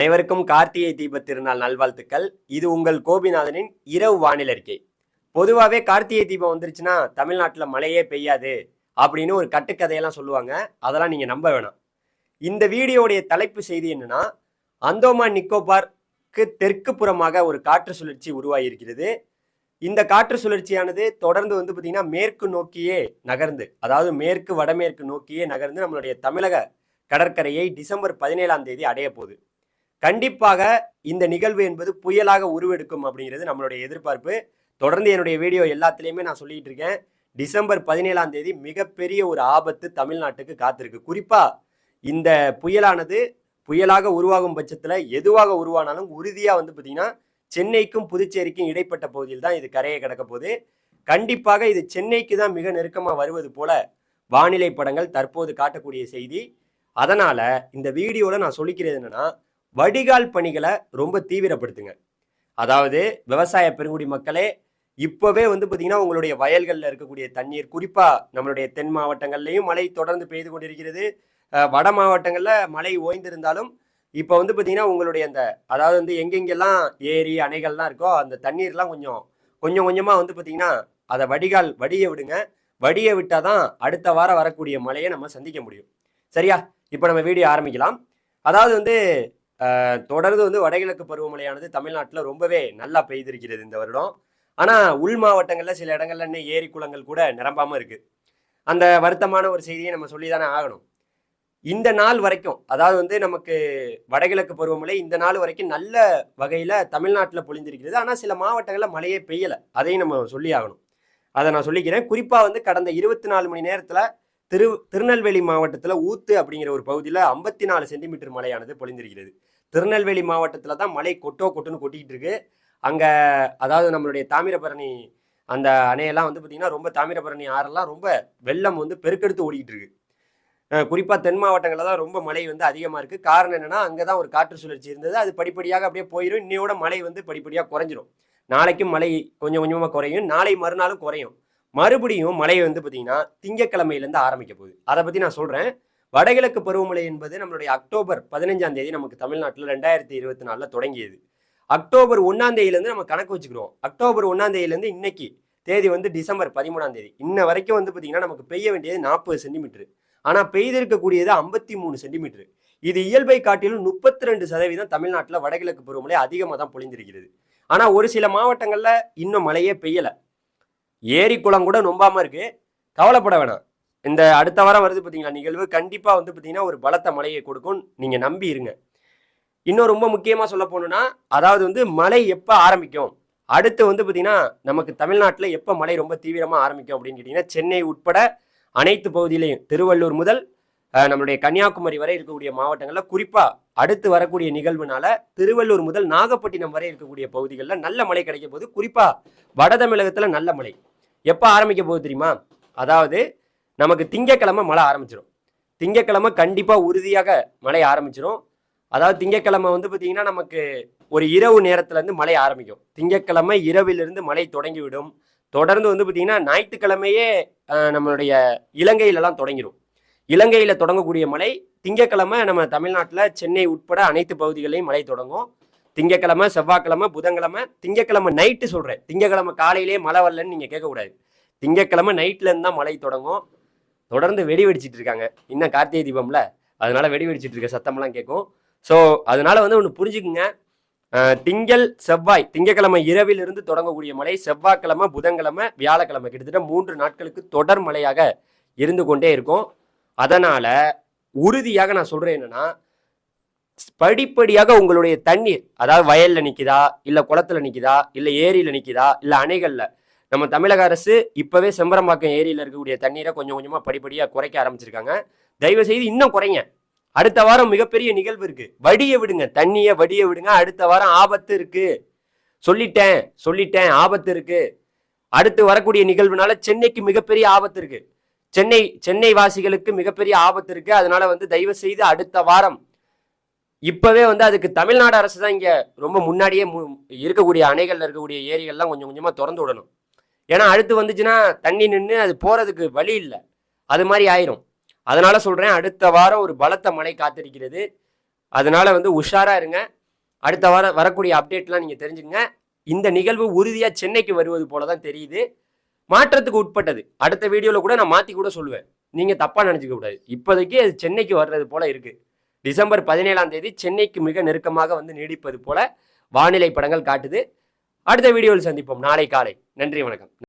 அனைவருக்கும் கார்த்திகை தீப திருநாள் நல்வாழ்த்துக்கள். இது உங்கள் கோபிநாதனின் இரவு வானிலை அறிக்கை. பொதுவாகவே கார்த்திகை தீபம் வந்துருச்சுன்னா தமிழ்நாட்டில் மழையே பெய்யாது அப்படின்னு ஒரு கட்டுக்கதையெல்லாம் சொல்லுவாங்க. அதெல்லாம் நீங்கள் நம்ப வேணாம். இந்த வீடியோடைய தலைப்பு செய்தி என்னன்னா அந்தோமான் நிக்கோபார்க்கு தெற்கு புறமாக ஒரு காற்று சுழற்சி உருவாகியிருக்கிறது. இந்த காற்று சுழற்சியானது தொடர்ந்து வந்து பார்த்திங்கன்னா மேற்கு நோக்கியே நகர்ந்து அதாவது மேற்கு வடமேற்கு நோக்கியே நகர்ந்து நம்மளுடைய தமிழக கடற்கரையை டிசம்பர் பதினேழாம் தேதி அடைய போகுது. கண்டிப்பாக இந்த நிகழ்வு என்பது புயலாக உருவெடுக்கும் அப்படிங்கிறது நம்மளுடைய எதிர்பார்ப்பு. தொடர்ந்து என்னுடைய வீடியோ எல்லாத்துலேயுமே நான் சொல்லிட்டு இருக்கேன். டிசம்பர் பதினேழாம் தேதி மிகப்பெரிய ஒரு ஆபத்து தமிழ்நாட்டுக்கு காத்திருக்கு. குறிப்பாக இந்த புயலானது புயலாக உருவாகும் பட்சத்தில் எதுவாக உருவானாலும் உறுதியாக வந்து பார்த்தீங்கன்னா சென்னைக்கும் புதுச்சேரிக்கும் இடைப்பட்ட பகுதியில் தான் இது கரையை கிடக்க போகுது. கண்டிப்பாக இது சென்னைக்கு தான் மிக நெருக்கமாக வருவது போல வானிலை படங்கள் தற்போது காட்டக்கூடிய செய்தி. அதனால் இந்த வீடியோவில் நான் சொல்லிக்கிறது என்னென்னா வடிகால் பணிகளை ரொம்ப தீவிரப்படுத்துங்க. அதாவது விவசாய பெருங்குடி மக்களே இப்போவே வந்து பார்த்தீங்கன்னா உங்களுடைய வயல்களில் இருக்கக்கூடிய தண்ணீர் குறிப்பாக நம்மளுடைய தென் மாவட்டங்கள்லையும் மழை தொடர்ந்து பெய்து கொண்டிருக்கிறது. வட மாவட்டங்களில் மழை ஓய்ந்திருந்தாலும் இப்போ வந்து பார்த்தீங்கன்னா உங்களுடைய அந்த அதாவது வந்து எங்கெங்கெல்லாம் ஏரி அணைகள்லாம் இருக்கோ அந்த தண்ணீர்லாம் கொஞ்சம் கொஞ்சம் கொஞ்சமாக வந்து பார்த்தீங்கன்னா அதை வடிகால் வடிய விடுங்க. வடிய விட்டால் தான் அடுத்த வாரம் வரக்கூடிய மழையை நம்ம சந்திக்க முடியும். சரியா? இப்போ நம்ம வீடியோ ஆரம்பிக்கலாம். அதாவது வந்து தொடர்ந்து வந்து வடகிழக்கு பருவமழையானது தமிழ்நாட்டில் ரொம்பவே நல்லா பெய்திருக்கிறது இந்த வருடம். ஆனால் உள் மாவட்டங்களில் சில இடங்கள்ல இன்னும் ஏரி குளங்கள் கூட நிரம்பாமல் இருக்குது அந்த வருத்தமான ஒரு செய்தியை நம்ம சொல்லி தானே ஆகணும். இந்த நாள் வரைக்கும் அதாவது வந்து நமக்கு வடகிழக்கு பருவமழை இந்த நாள் வரைக்கும் நல்ல வகையில் தமிழ்நாட்டில் பொழிந்திருக்கிறது. ஆனால் சில மாவட்டங்களில் மழையே பெய்யலை. அதையும் நம்ம சொல்லி ஆகணும். அதை நான் சொல்லிக்கிறேன். குறிப்பாக வந்து கடந்த இருபத்தி நாலு மணி நேரத்தில் திரு திருநெல்வேலி மாவட்டத்தில் ஊத்து அப்படிங்கிற ஒரு பகுதியில் ஐம்பத்தி நாலு சென்டிமீட்டர் மழையானது பொழிந்திருக்கிறது. திருநெல்வேலி மாவட்டத்தில் தான் மழை கொட்டோ கொட்டுன்னு கொட்டிக்கிட்டு இருக்கு. அங்கே அதாவது நம்மளுடைய தாமிரபரணி அந்த அணையெல்லாம் வந்து பார்த்திங்கன்னா ரொம்ப தாமிரபரணி ஆறெல்லாம் ரொம்ப வெள்ளம் வந்து பெருக்கெடுத்து ஓடிக்கிட்டு இருக்கு. குறிப்பாக தென் மாவட்டங்களில் தான் ரொம்ப மழை வந்து அதிகமாக இருக்குது காரணம் என்னென்னா அங்கே தான் ஒரு காற்று சுழற்சி இருந்தது. அது படிப்படியாக அப்படியே போயிடும் இன்னையோட மழை வந்து படிப்படியாக குறைஞ்சிரும். நாளைக்கும் மழை கொஞ்சம் கொஞ்சமாக குறையும். நாளை மறுநாளும் குறையும். மறுபடியும் மழை வந்து பார்த்தீங்கன்னா திங்கக்கிழமையிலேருந்து ஆரம்பிக்க போகுது. அதை பற்றி நான் சொல்கிறேன் வடகிழக்கு பருவமழை என்பது நம்மளுடைய அக்டோபர் பதினஞ்சாம் தேதி நமக்கு தமிழ்நாட்டில் ரெண்டாயிரத்தி இருபத்தி நாலில் தொடங்கியது. அக்டோபர் ஒன்றாம் தேதியிலேருந்து நம்ம கணக்கு வச்சுக்கிறோம். அக்டோபர் ஒன்றாம் தேதியிலேருந்து இன்னைக்கு தேதி வந்து டிசம்பர் பதிமூணாம் தேதி. இன்ன வரைக்கும் வந்து பார்த்தீங்கன்னா நமக்கு பெய்ய வேண்டியது நாற்பது சென்டிமீட்டர். ஆனால் பெய்திருக்கக்கூடியது ஐம்பத்தி மூணு சென்டிமீட்டர். இது இயல்பை காட்டிலும் முப்பத்தி ரெண்டு சதவீதம் தமிழ்நாட்டில் வடகிழக்கு பருவமழை அதிகமாக தான் பொழிந்திருக்கிறது. ஆனால் ஒரு சில மாவட்டங்களில் இன்னும் மழையே பெய்யலை. ஏரி குளம் கூட நொம்பாமல் இருக்குது கவலைப்பட வேணாம். இந்த அடுத்த வாரம் வருது பார்த்தீங்களா நிகழ்வு? கண்டிப்பாக வந்து பார்த்தீங்கன்னா ஒரு பலத்த மழையை கொடுக்கும். நீங்கள் நம்பி இருங்க. இன்னும் ரொம்ப முக்கியமாக சொல்ல போகணுன்னா அதாவது வந்து மழை எப்போ ஆரம்பிக்கும்? அடுத்து வந்து பார்த்தீங்கன்னா நமக்கு தமிழ்நாட்டில் எப்போ மழை ரொம்ப தீவிரமாக ஆரம்பிக்கும் அப்படின்னு கேட்டிங்கன்னா சென்னை உட்பட அனைத்து பகுதியிலையும். திருவள்ளூர் முதல் நம்மளுடைய கன்னியாகுமரி வரை இருக்கக்கூடிய மாவட்டங்களில் குறிப்பாக அடுத்து வரக்கூடிய நிகழ்வுனால திருவள்ளூர் முதல் நாகப்பட்டினம் வரை இருக்கக்கூடிய பகுதிகளில் நல்ல மழை கிடைக்க போது குறிப்பாக வட தமிழகத்தில் நல்ல மழை. எப்போ ஆரம்பிக்க போகுது தெரியுமா? அதாவது நமக்கு திங்கக்கிழமை மழை ஆரம்பிச்சிடும் திங்கக்கிழமை கண்டிப்பாக உறுதியாக மழை ஆரம்பிச்சிடும் அதாவது திங்கக்கிழமை வந்து பார்த்தீங்கன்னா நமக்கு ஒரு இரவு நேரத்துலேருந்து மழை ஆரம்பிக்கும். திங்கக்கிழமை இரவிலிருந்து மழை தொடங்கிவிடும். தொடர்ந்து வந்து பார்த்தீங்கன்னா ஞாயிற்றுக்கிழமையே நம்மளுடைய இலங்கையிலலாம் தொடங்கிடும் இலங்கையில் தொடங்கக்கூடிய மழை திங்கக்கிழமை நம்ம தமிழ்நாட்டில் சென்னை உட்பட அனைத்து பகுதிகளையும் மழை தொடங்கும். திங்கக்கிழமை செவ்வாய்க்கிழமை புதன்கிழமை திங்கக்கிழமை நைட்டு சொல்கிறேன் திங்கக்கிழமை காலையிலேயே மழை வரலன்னு நீங்கள் கேட்கக்கூடாது. திங்கக்கிழமை நைட்லேருந்து தான் மழை தொடங்கும். தொடர்ந்து வெடி வெடிச்சிட்டு இருக்காங்க இன்னும் கார்த்திகை தீபம்ல. அதனால வெடி வெடிச்சிட்டு இருக்க சத்தம்லாம் கேட்கும். ஸோ அதனால வந்து ஒன்று புரிஞ்சுக்குங்க. திங்கள் செவ்வாய் திங்கக்கிழமை இரவிலிருந்து தொடங்கக்கூடிய மழை செவ்வாய்க்கிழமை புதன்கிழமை வியாழக்கிழமை. கிட்டத்தட்ட மூன்று நாட்களுக்கு தொடர் மழையாக இருந்து கொண்டே இருக்கும். அதனால உறுதியாக நான் சொல்றேன் என்னன்னா படிப்படியாக உங்களுடைய தண்ணீர் அதாவது வயல்ல நிக்குதா இல்ல குளத்துல நிக்குதா இல்ல ஏரியில நிக்குதா இல்ல அணைகள்ல நம்ம தமிழக அரசு இப்போவே செம்பரம்பாக்கம் ஏரியில் இருக்கக்கூடிய தண்ணீரை கொஞ்சம் கொஞ்சமாக படிப்படியாக குறைக்க ஆரம்பிச்சிருக்காங்க. தயவு செய்து இன்னும் குறைங்க. அடுத்த வாரம் மிகப்பெரிய நிகழ்வு இருக்கு. வடிய விடுங்க. தண்ணியை வடிய விடுங்க. அடுத்த வாரம் ஆபத்து இருக்கு. சொல்லிட்டேன் சொல்லிட்டேன் ஆபத்து இருக்கு. அடுத்து வரக்கூடிய நிகழ்வுனால சென்னைக்கு மிகப்பெரிய ஆபத்து இருக்கு. சென்னை சென்னை வாசிகளுக்கு மிகப்பெரிய ஆபத்து இருக்கு. அதனால வந்து தயவு செய்து அடுத்த வாரம் இப்பவே வந்து அதுக்கு தமிழ்நாடு அரசு தான் இங்க ரொம்ப முன்னாடியே மு- இருக்கக்கூடிய அணைகள்ல இருக்கக்கூடிய ஏரிகள்லாம் கொஞ்சம் கொஞ்சமா திறந்து விடணும். ஏன்னா அடுத்து வந்துச்சுன்னா தண்ணி நின்று அது போகிறதுக்கு வழி இல்லை. அது மாதிரி ஆயிரும். அதனால சொல்கிறேன் அடுத்த வாரம் ஒரு பலத்த மழை காத்திருக்கிறது. அதனால வந்து உஷாராக இருங்க. அடுத்த வாரம் வரக்கூடிய அப்டேட்லாம் நீங்கள் தெரிஞ்சுங்க இந்த நிகழ்வு உறுதியாக சென்னைக்கு வருவது போல தான் தெரியுது. மாற்றத்துக்கு உட்பட்டது. அடுத்த வீடியோவில் கூட நான் மாற்றி கூட சொல்லுவேன். நீங்கள் தப்பாக நினச்சிக்க கூடாது. இப்போதைக்கு அது சென்னைக்கு வர்றது போல இருக்குது டிசம்பர் பதினேழாம் தேதி சென்னைக்கு மிக நெருக்கமாக வந்து நீடிப்பது போல வானிலை படங்கள் காட்டுது. அடுத்த வீடியோவில் சந்திப்போம். நாளை காலை. நன்றி வணக்கம்.